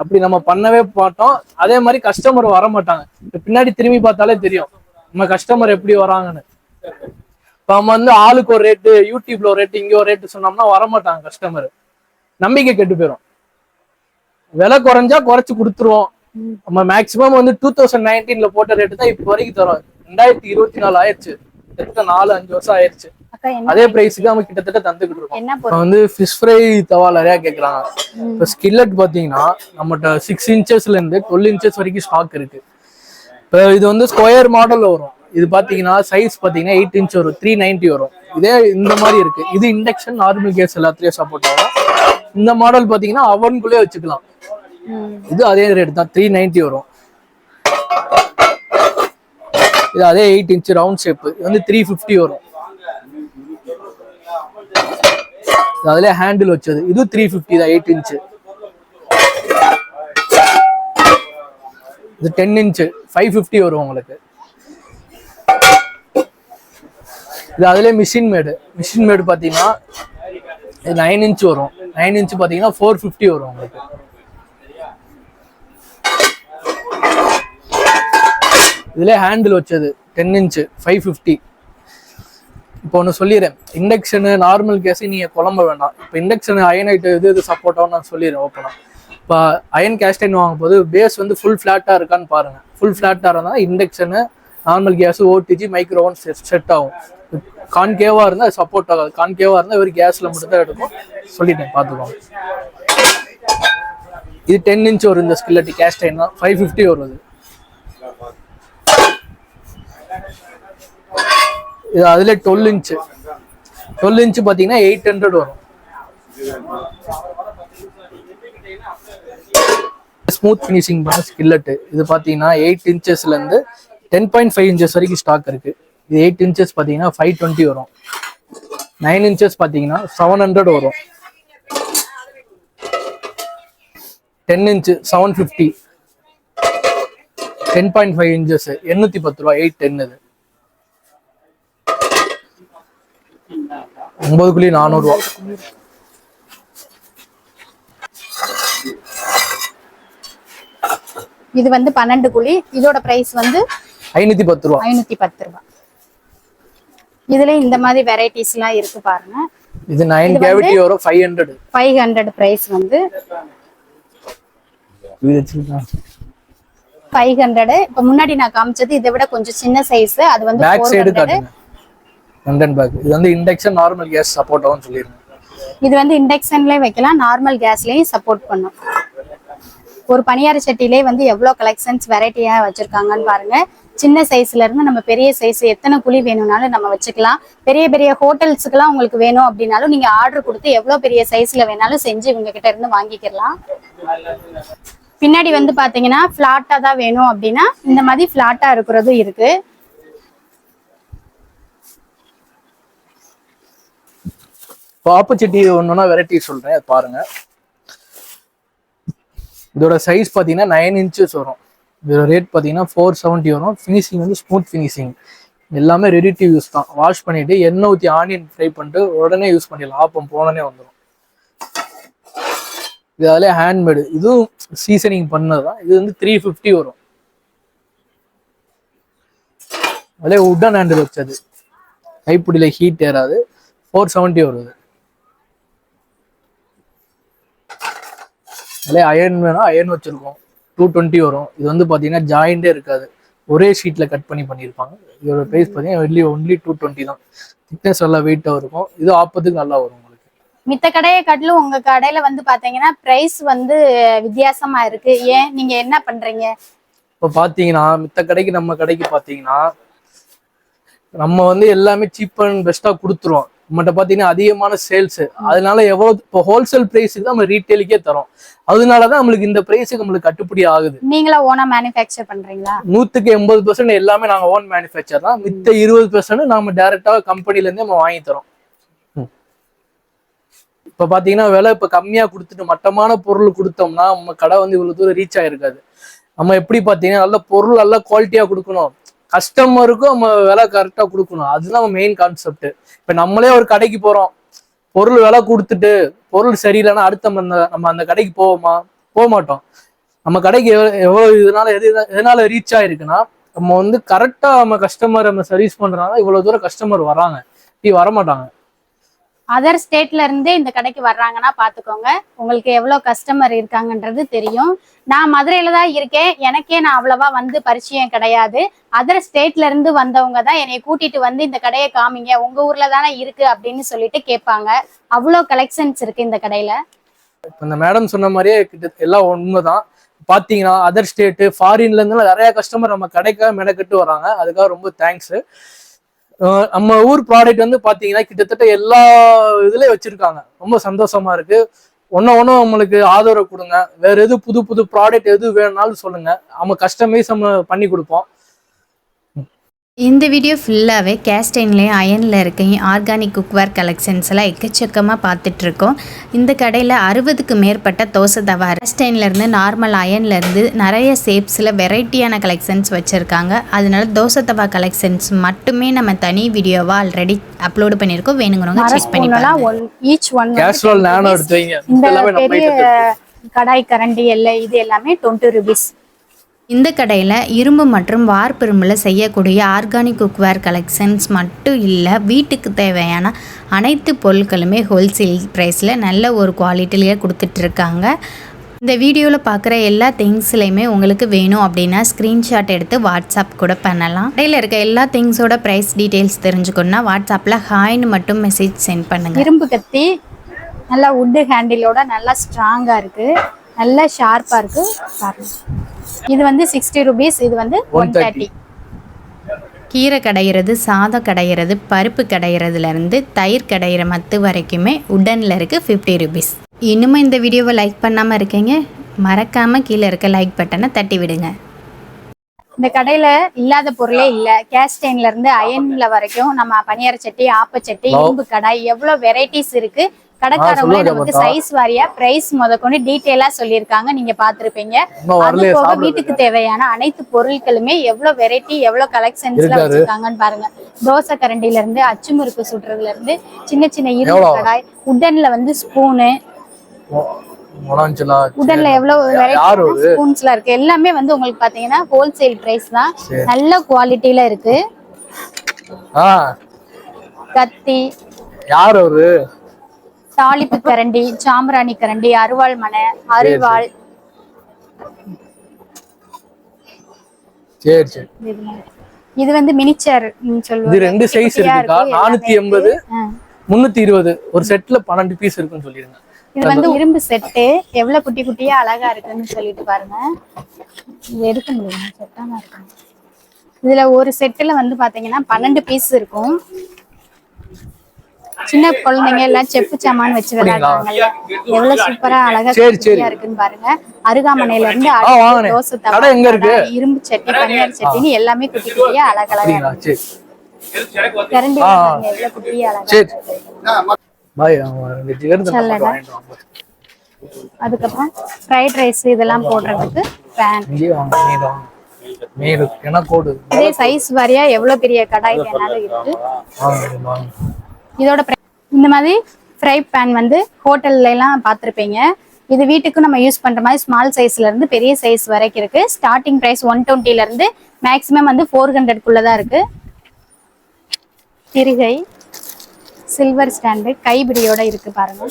C: அப்படி நம்ம பண்ணவே மாட்டோம். அதே மாதிரி கஸ்டமர் வர மாட்டாங்க. பின்னாடி திரும்பி பார்த்தாலே தெரியும். நம்ம கஸ்டமர் எப்படி வராங்கன்னு. இப்போ நம்ம வந்து ஆளுக்கு ஒரு ரேட்டு யூடியூப்ல ஒரு ரேட்டு இங்க ஒரு ரேட்டு சொன்னோம்னா வர மாட்டாங்க கஸ்டமர் நம்பிக்கை கெட்டு போயிடும் விலை குறைஞ்சா குறைச்சு கொடுத்துருவோம். நம்ம மேக்சிமம் வந்து டூ தௌசண்ட் நைன்டீன்ல போட்ட ரேட்டு தான் இப்போ வரைக்கும் தரோம். ரெண்டாயிரத்தி இருபத்தி நாலு ஆயிடுச்சு. கிட்டத்தட்ட நாலு அஞ்சு வருஷம் ஆயிடுச்சு. அதே பிரைஸுக்கு நம்ம கிட்டத்தட்ட தந்துக்கிட்டு இருக்கோம். வந்து ஃபிஷ் ஃப்ரை தவா நிறைய கேட்குறாங்க இப்போ ஸ்கில்லட் பார்த்தீங்கன்னா நம்மகிட்ட சிக்ஸ் இன்ச்சஸ்ல இருந்து டுவெல் இன்ச்சஸ் வரைக்கும் ஸ்டாக் இருக்கு. இப்போ இது வந்து ஸ்கொயர் மாடல்ல வரும். இது பார்த்தீங்கன்னா சைஸ் பார்த்தீங்கன்னா எயிட் இன்ச் வரும் த்ரீ நைன்ட்டி வரும். இதே இந்த மாதிரி இருக்கு. இது இண்டக்ஷன் நார்மல் கேஸ் எல்லாத்துலயும் சப்போர்ட் ஆகும். இந்த மாடல் பார்த்தீங்கன்னா அவனுக்குள்ளே வச்சுக்கலாம். இது அதே ரேட் தான் த்ரீ நைன்ட்டி வரும். இது அதே எயிட் இன்ச் ரவுண்ட் ஷேப் இது வந்து த்ரீ ஃபிஃப்டி வரும். இது அதுல ஹேண்டில் வச்சது. இது த்ரீ ஃபிஃப்டி தான் எயிட் இன்ச்சு இது டென் இன்ச்சு ஃபைவ் ஃபிஃப்டி வரும் உங்களுக்கு. இது அதுலேயே மிஷின் மேடு மிஷின் மேடு பார்த்தீங்கன்னா இது நைன் இன்ச் வரும். நைன் இன்ச் பார்த்தீங்கன்னா ஃபோர் ஃபிஃப்டி வரும் உங்களுக்கு. இதுல ஹேண்டில் வச்சது டென் இன்ச்சு ஃபைவ் ஃபிஃப்டி இப்போ ஒன்று சொல்லிடுறேன் இண்டக்ஷனு நார்மல் கேஸு நீங்கள் குழம்ப வேண்டாம். இப்போ இண்டக்ஷனு அயனைட்டு இது எது எது சப்போர்ட் ஆகும் நான் சொல்லிடுறேன் ஓப்பனாக இப்போ அயன் கேஸ்டைன் வாங்கும் போது பேஸ் வந்து ஃபுல் ஃப்ளாட்டாக இருக்கான்னு பாருங்க. ஃபுல் ஃப்ளாட்டாக இருந்தால் induction normal gas OTG micro oven set ஆகும். கான்கேவாக இருந்தால் சப்போர்ட் ஆகாது. கான்கேவாக இருந்தால் வெறும் கேஸில் மட்டும்தான் எடுக்கும். சொல்லிட்டேன் பார்த்துக்கோங்க. இது டென் இன்ச் வரும் இந்த ஸ்கில்லட்டி கேஸ்ட் தான். ஃபைவ் ஃபிஃப்டி வருது. இது இது அதுல டுவெல் இன்ச்சு டுவெல் இன்ச்சு பார்த்தீங்கன்னா எயிட் ஹண்ட்ரட் வரும். ஸ்மூத் ஃபினிஷிங் பண்ண ஸ்கில்லட்டு இது பார்த்தீங்கன்னா எயிட் இன்ச்சஸ்லேருந்து டென் பாயிண்ட் ஃபைவ் இன்ச்சஸ் வரைக்கும் ஸ்டாக் இருக்கு. இது எயிட் இன்ச்சஸ் பார்த்தீங்கன்னா ஃபைவ் டுவெண்ட்டி வரும். நைன் இன்ச்சஸ் பார்த்தீங்கன்னா செவன் ஹண்ட்ரட் வரும். Ten inch seven fifty ten point five inches எண்ணூற்றி பத்து ரூபா எயிட் டென் இது. ஒன்பது புள்ளி நானூறுரூவா
B: இது வந்து பன்னெண்டு குழி இதோட பிரைஸ் வந்து
C: ஐநூற்றி பத்து ரூபா.
B: ஐநூத்தி பத்து ரூபாய் இதுல இந்த மாதிரி வெரைட்டிஸ் எல்லாம் இருக்கு பாருங்க.
C: இது நைன் கேவிட்டி வரும் five hundred
B: five hundred price வந்து ஃபைவ் ஹண்ட்ரட் இப்ப முன்னாடி நான் காமிச்சது இதை விட கொஞ்சம் சின்ன சைஸ் அது வந்து
C: பேக்
B: ஃபோர்
C: சைடு
B: ஹண்ட்ரட்
C: காட்டுங்க இது வந்து இண்டக்ஷன் நார்மல் கேஸ் சப்போர்ட் ஆகும் சொல்லிருங்க
B: இது வந்து இண்டக்ஷன்லயே வைக்கலாம் நார்மல் கேஸ்லயும் சப்போர்ட் பண்ணும். ஒரு பணியார சட்டிலே வந்து எவ்வளோ கலெக்ஷன்ஸ் வெரைட்டியா வச்சிருக்காங்கன்னு பாருங்க. சின்ன சைஸ்ல இருந்து நம்ம பெரிய சைஸ் எத்தனை குழி வேணும்னாலும் நம்ம வச்சுக்கலாம். பெரிய பெரிய ஹோட்டல்ஸுக்கெல்லாம் உங்களுக்கு வேணும் அப்படின்னாலும் நீங்க ஆர்டர் கொடுத்து எவ்வளோ பெரிய சைஸ்ல வேணாலும் செஞ்சு இவங்க கிட்ட இருந்து வாங்கிக்கலாம். பின்னாடி வந்து பாத்தீங்கன்னா ஃப்ளாட்டாக தான் வேணும் அப்படின்னா இந்த மாதிரி ஃப்ளாட்டாக இருக்கிறதும் இருக்கு.
C: இப்போ ஆப்பர்ச்சுனிட்டி ஒன்றுனா வெரைட்டி சொல்கிறேன் அது பாருங்க. இதோட சைஸ் பார்த்தீங்கன்னா நைன் இன்ச்சஸ் வரும். இதோட ரேட் பார்த்தீங்கன்னா ஃபோர் செவன்ட்டி வரும். ஃபினிஷிங் வந்து ஸ்மூத் ஃபினிஷிங் எல்லாமே ரெடி டு யூஸ் தான். வாஷ் பண்ணிட்டு எண்ணெய் ஊற்றி ஆனியன் ஃப்ரை பண்ணிட்டு உடனே யூஸ் பண்ணிடலாம். ஆப்பம் போனோடனே வந்துடும் இது அதிலே ஹேண்ட்மேடு இதுவும் சீசனிங் பண்ணது தான் இது வந்து த்ரீ ஃபிஃப்டி வரும். அதிலே உட்டன் ஹேண்டில் வச்சது. கைப்பிடியில் ஹீட் ஏறாது. ஃபோர் செவன்ட்டி வருது. அதிலே அயன் வேணா அயன் வச்சிருக்கோம். டூ டுவெண்ட்டி வரும். இது வந்து பார்த்தீங்கன்னா ஜாயிண்டே இருக்காது. ஒரே ஷீட்டில் கட் பண்ணி பண்ணியிருப்பாங்க. இதோட ப்ரைஸ் பார்த்தீங்கன்னா ஒன்லி ஒன்லி டூ டுவெண்ட்டி தான். திக்னஸ் நல்லா வெயிட்டாக இருக்கும். இது ஆப்பத்துக்கு நல்லா வரும் உங்களுக்கு.
B: மித்த கடையை காட்டிலும் உங்க கடையில வந்து பாத்தீங்கன்னா பிரைஸ் வந்து வித்தியாசமா இருக்கு. ஏன்? நீங்க என்ன பண்றீங்க?
C: இப்போ பார்த்தீங்கன்னா மித்த கடைக்கு நம்ம கடைக்கு பார்த்தீங்கன்னா நம்ம வந்து எல்லாமே சீப் அண்ட் பெஸ்ட்டாக கொடுத்துருவோம். நம்மகிட்ட பார்த்தீங்கன்னா அதிகமான சேல்ஸ் அதனால எவ்வளோ இப்போ ஹோல்சேல் ப்ரைஸுக்கு தான் நம்ம ரீட்டெயிலுக்கே தரோம். அதனால தான் நம்மளுக்கு இந்த ப்ரைஸுக்கு நம்மளுக்கு கட்டுப்படி ஆகுது.
B: நீங்களா ஓனா மேனுஃபேக்சர் பண்றீங்களா?
C: நூற்றுக்கு எண்பது பர்சன்ட் எல்லாமே நாங்கள் ஓன் மேனுஃபேக்சர் தான். மித்த இருபது பர்சன்ட் நம்ம டேரெக்டாக கம்பெனிலேருந்தே நம்ம வாங்கி தரோம். இப்போ பார்த்தீங்கன்னா விலை இப்போ கம்மியாக கொடுத்துட்டு மட்டமான பொருள் கொடுத்தோம்னா நம்ம கடை வந்து இவ்வளோ தூரம் ரீச் ஆகிருக்காது நம்ம எப்படி பார்த்தீங்கன்னா நல்ல பொருள் நல்ல குவாலிட்டியாக கொடுக்கணும். கஸ்டமருக்கும் நம்ம விலை கரெக்டாக கொடுக்கணும். அதுதான் நம்ம மெயின் கான்செப்ட் இப்போ நம்மளே ஒரு கடைக்கு போகிறோம் பொருள் விலை கொடுத்துட்டு பொருள் சரியில்லைன்னா அடுத்த நம்ம அந்த நம்ம அந்த கடைக்கு போவோமா? போக மாட்டோம் நம்ம கடைக்கு எவ்வளோ எவ்வளோ இதனால எது எதனால ரீச் ஆயிருக்குன்னா நம்ம வந்து கரெக்டாக நம்ம கஸ்டமர் நம்ம சர்வீஸ் பண்ணுறதுனால இவ்வளோ தூரம் கஸ்டமர் வராங்க. இப்படி வர மாட்டாங்க
B: அதர் ஸ்டேட்ல இருந்தே இந்த கடைக்கு வர்றாங்கன்னா பாத்துக்கோங்க. உங்களுக்கு எவ்வளவு கஸ்டமர் இருக்காங்கன்றது தெரியும். நான் மதுரையில தான் இருக்கேன். எனக்கே நான் அவ்வளவா வந்து பரிச்சயம் கிடையாது. அதர் ஸ்டேட்ல இருந்து வந்தவங்க தான் என்னை கூட்டிட்டு வந்து இந்த கடையை காமிங்க. உங்க ஊர்ல தானே இருக்கு அப்படின்னு சொல்லிட்டு கேட்பாங்க. அவ்வளோ கலெக்ஷன்ஸ் இருக்கு இந்த கடையில.
C: இந்த மேடம் சொன்ன மாதிரியே கிட்ட எல்லாம் உண்மைதான். பாத்தீங்கன்னா அதர் ஸ்டேட்டு ஃபாரின்ல இருந்து நிறைய கஸ்டமர் நம்ம கடைக்காக மெனக்கெட்டு வராங்க. அதுக்காக ரொம்ப தேங்க்ஸ் நம்ம ஊர் ப்ராடக்ட் வந்து பார்த்தீங்கன்னா கிட்டத்தட்ட எல்லா இதுலேயும் வச்சுருக்காங்க. ரொம்ப சந்தோஷமா இருக்கு. ஒன்று ஒன்றும் நம்மளுக்கு ஆதரவு கொடுங்க. வேறு எது புது புது ப்ராடக்ட் எது வேணும்னாலும் சொல்லுங்கள் நம்ம கஸ்டமைஸ் நம்ம பண்ணி கொடுப்போம்.
A: இந்த வீடியோ ஃபுல்லாகவே கேஸ்டைன்லேயும் அயனில் இருக்க ஆர்கானிக் குக்வேர் கலெக்ஷன்ஸ் எல்லாம் எக்கச்சக்கமாக பார்த்துட்ருக்கோம். இந்த கடையில் அறுபதுக்கு மேற்பட்ட தோசை தவா கேஸ்டைன்லேருந்து நார்மல் அயன்லேருந்து நிறைய ஷேப்ஸில் வெரைட்டியான கலெக்ஷன்ஸ் வச்சுருக்காங்க. அதனால தோசை தவா கலெக்ஷன்ஸ் மட்டுமே நம்ம தனி வீடியோவாக ஆல்ரெடி அப்லோடு பண்ணியிருக்கோம். வேணுங்கிறவங்க செக் பண்ணி
B: மரஸ்பூன்லாம்
A: பாருங்க.
B: ஒன் ஈச் ஒன்
C: கேஸ்ட்ரால் நானோ எடுத்து வைங்க.
B: இந்த பெரிய. கடாய் கரண்டி எல்லாம் இது எல்லாமே டுவெண்ட்டி ருபீஸ்
A: இந்த கடையில் இரும்பு மற்றும் வார்ப்பிரும்பில் செய்யக்கூடிய ஆர்கானிக் குக்வேர் கலெக்ஷன்ஸ் மட்டும் இல்லை வீட்டுக்கு தேவையான அனைத்து பொருட்களுமே ஹோல்சேல் ப்ரைஸில் நல்ல ஒரு குவாலிட்டிலேயே கொடுத்துட்ருக்காங்க. இந்த வீடியோவில் பார்க்குற எல்லா திங்ஸ்லையுமே உங்களுக்கு வேணும் அப்படின்னா ஸ்க்ரீன்ஷாட் எடுத்து வாட்ஸ்அப் கூட பண்ணலாம். கடையில் இருக்க எல்லா திங்ஸோட ப்ரைஸ் டீட்டெயில்ஸ் தெரிஞ்சுக்கணும்னா வாட்ஸ்அப்பில் ஹாய்னு மட்டும் மெசேஜ் சென்ட் பண்ணுங்கள்
B: இரும்பு கத்தி நல்லா உட்டு ஹேண்டிலோட நல்லா ஸ்ட்ராங்காக இருக்குது நல்லா ஷார்ப்பா இருக்கு. பாருங்க. இது வந்து சிக்ஸ்டி ருபீஸ் இது வந்து ஒன்
C: 130.
B: தேர்ட்டி
A: கீரை கடையிறது சாதம் கடையிறது பருப்பு கடையிறதுலேருந்து தயிர் கடையிற மத்து வரைக்குமே உடனில் இருக்குது ஃபிஃப்டி ருபீஸ் இன்னுமும் இந்த வீடியோவை லைக் பண்ணாமல் இருக்கீங்க. மறக்காமல் கீழே இருக்க லைக் பட்டனை தட்டி விடுங்க.
B: இந்த கடையில இல்லாத பொருளே இல்ல. கேஸ்டைன்ல இருந்து அயன்ல வரைக்கும் நம்ம பனியார சட்டி ஆப்பச்சட்டி இரும்பு கடாய் எவ்வளவு வெரைட்டிஸ் இருக்கு. கடைக்காரவங்களே நமக்கு. சைஸ் வாரியா பிரைஸ் முதற்கொண்டு டீட்டெயிலா சொல்லியிருக்காங்க நீங்க பாத்திருப்பீங்க அது போக. வீட்டுக்கு தேவையான அனைத்து பொருட்களுமே எவ்வளவு வெரைட்டி எவ்வளவு கலெக்ஷன்ஸ்ல. வச்சிருக்காங்கன்னு பாருங்க தோசை கரண்டில இருந்து அச்சு முறுக்கு சுடுறதுல இருந்து சின்ன சின்ன இரும்பு? கடாய் உடன்ல வந்து ஸ்பூனு உடன்ல எவ்வளவு வெரைட்டி? ஸ்பூன்ஸ்ல இருக்கு எல்லாமே வந்து உங்களுக்கு பாத்தீங்கன்னா ஹோல்சேல் பிரைஸ் தான். நல்ல குவாலிட்டியில இருக்கு கத்தி
C: யார் அவரு
B: தாளிப்பு கரண்டி சாம்பிராணி கரண்டி அருவாள் மனை அருவாள்.
C: சரி சரி.
B: இது வந்து மினிச்சர் சொல்லுவாங்க.
C: இது ரெண்டு சைஸ் இருக்குக்கா?
B: இருக்கு,
C: நானூத்தி
B: எல்லாமே
C: எண்பது
B: இருக்கு. ஆ.
C: முன்னூத்தி இருபது. ஒரு செட்ல பன்னெண்டு பீஸ் இருக்குன்னு சொல்லிடுங்க.
B: இது வந்து இரும்பு செட்டு எவ்வளவு குட்டி குட்டியா அழகா இருக்குன்னு சொல்லிட்டு பாருங்க. இது எடுக்க முடியும்? செட்டாம இருக்கு இதுல ஒரு செட்டுல வந்து பாத்தீங்கன்னா பன்னெண்டு பீஸ் இருக்கும். சின்ன குழந்தைங்க எல்லாம் செப்பு சாமான் வச்சு விளையாடுறாங்கல்ல எவ்வளவு சூப்பரா அழகா இருக்குன்னு பாருங்க. அருகாமனையில இருந்து. தோசை தவா
C: எங்க இருக்கு?
B: கடை, இரும்பு சட்டி பனியார் சட்டின்னு எல்லாமே குட்டி குட்டியா அழகழகா கரண்டி எவ்வளவு குட்டியா அழகா அதுக்கப்புறம் ஃப்ரைட் ரைஸ் இதெல்லாம் போடுறதுக்கு பேன் இதே சைஸ் வாரியா எவ்வளவு பெரிய கடாய் வேணாலும் இருக்கு. இதோட இந்த மாதிரி ஃப்ரை பேன் வந்து ஹோட்டல்ல எல்லாம் பார்த்துருப்பீங்க. இது வீட்டுக்கு நம்ம யூஸ் பண்ற மாதிரி ஸ்மால் சைஸ்ல இருந்து பெரிய சைஸ் வரைக்கும் இருக்கு. ஸ்டார்டிங் ப்ரைஸ் ஒன் டுவெண்ட்டில இருந்து மேக்ஸிமம் வந்து ஃபோர் ஹண்ட்ரட்குள்ள தான் இருக்கு. திருகை சில்வர் ஸ்டாண்டு கைபிடியோட இருக்கு பாருங்க.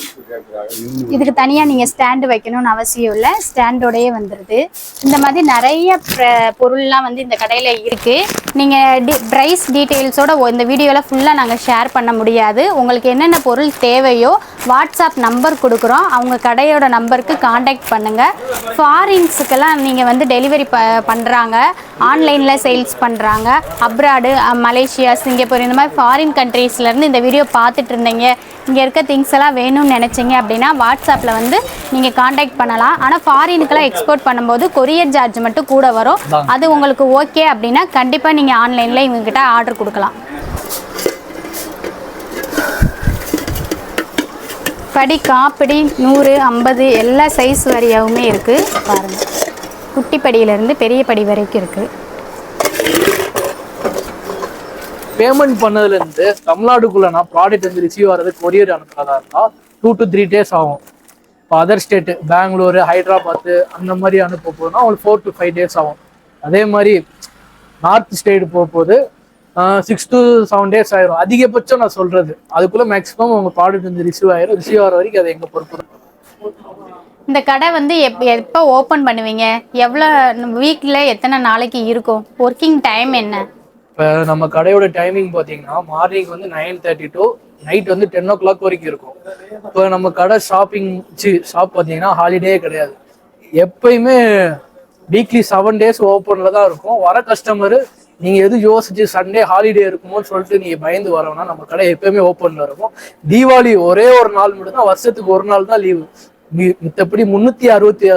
B: இதுக்கு தனியா நீங்க ஸ்டாண்டு வைக்கணும்னு அவசியம் இல்லை. ஸ்டாண்டோடயே வந்துருது. இந்த மாதிரி நிறைய பொருள்லாம் வந்து இந்த கடையில இருக்கு. நீங்க டி ப்ரைஸ் டீட்டெயில்ஸோட இந்த வீடியோல ஃபுல்லா நாங்க ஷேர் பண்ண முடியாது. உங்களுக்கு என்னென்ன பொருள் தேவையோ வாட்ஸ்அப் நம்பர் கொடுக்குறோம். அவங்க கடையோட நம்பருக்கு காண்டாக்ட் பண்ணுங்க. ஃபாரின்ஸுக்கெல்லாம் நீங்க வந்து டெலிவரி ப பண்றாங்க. ஆன்லைன்ல சேல்ஸ் பண்றாங்க. அப்ராடு மலேசியா சிங்கப்பூர் இந்த மாதிரி ஃபாரின் கண்ட்ரீஸ்ல இருந்து இந்த வீடியோ பார்த்துட்டு இருந்தீங்க இங்க இருக்க திங்ஸ் எல்லாம் வேணும்னு நினைச்சீங்க அப்படின்னா வாட்ஸ்அப்ல வந்து நீங்க காண்டாக்ட் பண்ணலாம். ஆனா ஃபாரினுக்கெல்லாம் எக்ஸ்போர்ட் பண்ணும்போது கொரியர் சார்ஜ் மட்டும் கூட வரும். அது உங்களுக்கு ஓகே அப்படின்னா கண்டிப்பா நீங்க ஆன்லைன்ல இவங்க கிட்ட ஆர்டர் கொடுக்கலாம். படி காப்படி நூறு ஐம்பது எல்லா சைஸ் வரையாவுமே இருக்கு. பாருங்க. குட்டி படியிலேருந்து பெரிய படி வரைக்கும் இருக்கு.
C: பேமெண்ட் பண்ணதுலேருந்து இருந்து நான் ப்ராடக்ட் வந்து ரிசீவ் ஆகிறது கொரியர் அனுப்புறதா இருந்தால் டூ டு த்ரீ டேஸ் ஆகும். இப்போ அதர் ஸ்டேட்டு பெங்களூரு ஹைதராபாத்து அந்த மாதிரி அனுப்ப போதுன்னா அவங்களுக்கு ஃபோர் டு ஃபைவ் டேஸ் ஆகும். அதே மாதிரி நார்த் ஸ்டேட் போகும்போது சிக்ஸ் டு செவன் டேஸ் ஆயிரும். அதிகபட்சம் நான் சொல்றது. அதுக்குள்ள மேக்ஸிமம் உங்க ப்ராடக்ட் வந்து ரிசீவ் ஆயிரும். ரிசீவ் ஆகிற வரைக்கும் அது எங்க பொறுப்பு?
B: இந்த கடை வந்து எப் எப்போ ஓப்பன் பண்ணுவீங்க? எவ்வளோ வீக்கில் எத்தனை நாளைக்கு இருக்கும்? ஒர்க்கிங் டைம் என்ன?
C: இப்போ நம்ம கடையோட டைமிங் பார்த்தீங்கன்னா மார்னிங் வந்து நைன் தேர்ட்டி டு நைட் வந்து டென் ஓ கிளாக் வரைக்கும் இருக்கும். இப்போ நம்ம கடை ஷாப்பிங் சி ஷாப் பார்த்தீங்கன்னா ஹாலிடே கிடையாது. எப்பயுமே வீக்லி செவன் டேஸ் ஓப்பனில் தான் இருக்கும். வர கஸ்டமரு நீங்கள் எது யோசிச்சு சண்டே ஹாலிடே இருக்குமோன்னு சொல்லிட்டு நீங்கள் பயந்து வரோம்னா நம்ம கடை எப்பயுமே ஓப்பனில் இருக்கும். தீபாவளி ஒரே ஒரு நாள் மட்டும் தான் வருஷத்துக்கு ஒரு நாள் தான் லீவு மித்தபடி முந்நூற்றி அறுபத்தி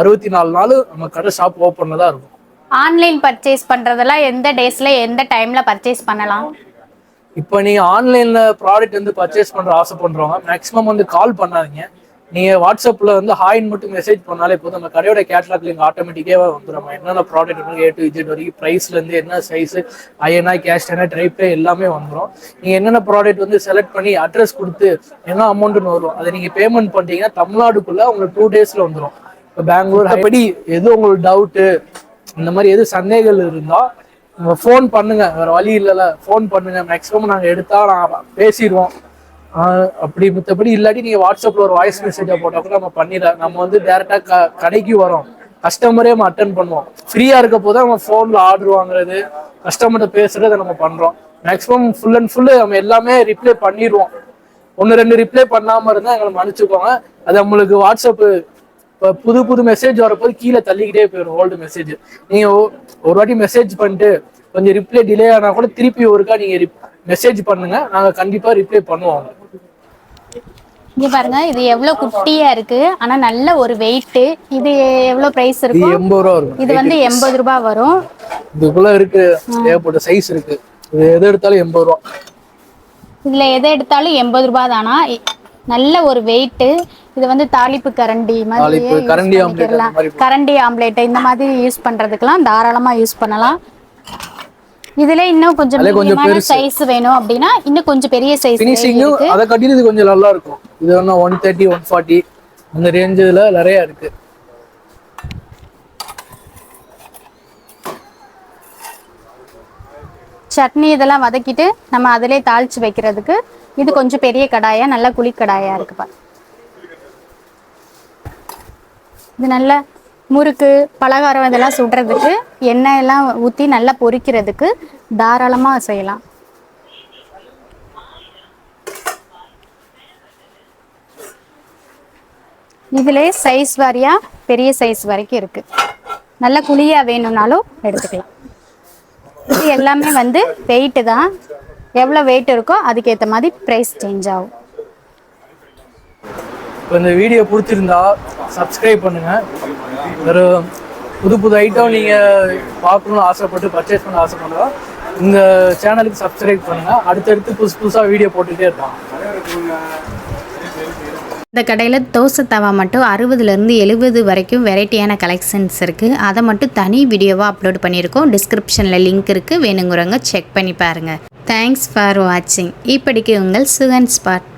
C: அறுபத்தி நாலு நாள் நம்ம கடை ஷாப் ஓப்பனில் தான் இருக்கும்.
B: ஆன்லைன் பர்ச்சேஸ் பண்ணுறதெல்லாம் எந்த டேஸில் எந்த டைமில் பர்ச்சேஸ் பண்ணலாம்?
C: இப்போ நீங்க ஆன்லைன்ல ப்ராடக்ட் வந்து பர்ச்சேஸ் பண்ற ஆசை பண்றவங்க மேக்ஸிமம் வந்து கால் பண்ணாதீங்க. நீங்க வாட்ஸ்அப்ல வந்து ஹாய்ன்னு மட்டும் மெசேஜ் பண்ணாலே போதும். நம்ம கடையோட கேட்லாக்ல இங்க ஆட்டோமேட்டிக்காவே வந்துடும் என்னென்ன ப்ராடக்ட் இருக்கு ஏ டு இஜெட் வரைக்கும் ப்ரைஸ்ல இருந்து என்ன சைஸ் ஐஎன்ஐ கேஷ் என்ன டைப் எல்லாமே வந்துடும் நீங்க என்னென்ன ப்ராடக்ட் வந்து செலக்ட் பண்ணி அட்ரஸ் கொடுத்து என்ன அமௌண்ட்னு வரும் அதை நீங்க பேமெண்ட் பண்ணிட்டீங்கன்னா தமிழ்நாடுக்குள்ள உங்களுக்கு டூ டேஸ்ல வந்துடும் இப்போ பெங்களூர் அப்படி எது உங்களுக்கு டவுட்டு இந்த மாதிரி எது சந்தேகங்கள் இருந்தா ஃபோன் பண்ணுங்க. வேற வழி இல்லைல்ல. ஃபோன் பண்ணுங்க. மேக்ஸிமம் நாங்கள் எடுத்தால் நான் பேசிடுவோம். அப்படி மற்றபடி இல்லாட்டி நீங்கள் வாட்ஸ்அப்பில் ஒரு வாய்ஸ் மெசேஜாக போட்டால் கூட நம்ம பண்ணிடலாம் நம்ம வந்து டேரெக்டாக க கடைக்கு வரோம். கஸ்டமரே நம்ம அட்டன் பண்ணுவோம். ஃப்ரீயாக இருக்க போது நம்ம ஃபோனில் ஆர்டர் வாங்குறது கஸ்டமர்கிட்ட பேசுறதை நம்ம பண்ணுறோம் மேக்ஸிமம் ஃபுல் அண்ட் ஃபுல்லு நம்ம எல்லாமே ரிப்ளை பண்ணிடுவோம். ஒன்று ரெண்டு ரிப்ளை பண்ணாமல் இருந்தால் எங்களை மன்னிச்சுக்கோங்க. அது நம்மளுக்கு வாட்ஸ்அப்பு இப்போ புது புது மெசேஜ் வரப்போது கீழே தள்ளிக்கிட்டே போயிடும் ஓல்டு மெசேஜ் நீங்க ஒ- ஒரு வாட்டி மெசேஜ் பண்ணிட்டு கொஞ்சம் ரிப்ளை டிலே ஆனா கூட திருப்பி ஒருக்கா நீங்க மெசேஜ் பண்ணுங்க நாங்க கண்டிப்பா ரிப்ளை பண்ணுவோம்
B: இங்க பாருங்க இது எவ்வளவு குட்டியா இருக்கு ஆனா நல்ல ஒரு வெயிட் இது எவ்வளவு பிரைஸ்
C: இது
B: இருக்கும்?
C: எண்பது ரூபா இருக்கும்
B: இது வந்து எண்பது ரூபாய் வரும்.
C: இதுக்குள்ள இருக்கு ஏகப்பட்ட சைஸ் இருக்கு. இது எது எடுத்தாலும் எண்பது ரூபா.
B: இதுல எதை எடுத்தாலும் எண்பது ரூபாய் தானா? நல்ல ஒரு வெயிட் இது வந்து தாளிப்பு கரண்டி மாதிரி
C: கரண்டி ஆம்லெட்
B: இந்த மாதிரி யூஸ் பண்றதுக்கெல்லாம் தாராளமா யூஸ் பண்ணலாம். இதுல இன்னும் கொஞ்சம்
C: கொஞ்சம்.
B: சைஸ் வேணும் அப்படின்னா இன்னும் கொஞ்சம் பெரிய சைஸ்
C: ஃபினிஷிங்கும் அதை இது கொஞ்சம் நல்லா இருக்கும். இது தேர்ட்டி ஒன் ஃபார்ட்டி அந்த ரேஞ்சில் நிறைய இருக்கு.
B: சட்னி இதெல்லாம் வதக்கிட்டு நம்ம அதிலே தாளிச்சு வைக்கிறதுக்கு இது கொஞ்சம் பெரிய கடாயா நல்லா குழி கடாயா இருக்குப்பா இது நல்ல முறுக்கு பலகாரம் இதெல்லாம் சுடுறதுக்கு எண்ணெய் எல்லாம் ஊற்றி நல்லா பொரிக்கிறதுக்கு தாராளமாக செய்யலாம். இதிலே சைஸ் வாரியா பெரிய சைஸ் வரைக்கும் இருக்கு. நல்ல குழியா வேணும்னாலும் எடுத்துக்கலாம். இது எல்லாமே வந்து வெயிட்டு தான். எவ்வளோ வெயிட் இருக்கோ அதுக்கேற்ற மாதிரி ப்ரைஸ் சேஞ்ச் ஆகும்.
C: இப்போ இந்த வீடியோ பிடிச்சிருந்தா சப்ஸ்கிரைப் பண்ணுங்க. ஒரு புது புது ஐட்டம் நீங்க பார்க்கணும்னு ஆசைப்பட்டு பர்ச்சேஸ் பண்ண ஆசைப்படுறா இந்த சேனலுக்கு சப்ஸ்கிரைப் பண்ணுங்க. அடுத்தடுத்து புதுசு புதுசா வீடியோ போட்டுட்டே இருப்பாங்க
A: இந்த கடையில் தோசை தவா மட்டும் அறுபதுலேருந்து எழுபது வரைக்கும் வெரைட்டியான கலெக்ஷன்ஸ் இருக்குது அதை மட்டும் தனி வீடியோவாக அப்லோட் பண்ணியிருக்கோம். டிஸ்கிரிப்ஷனில் லிங்க் இருக்குது வேணுங்கிறவங்க செக் பண்ணி பாருங்கள் தேங்க்ஸ் ஃபார் வாட்சிங் இப்படிக்கு உங்கள் சுகன் ஸ்பாட்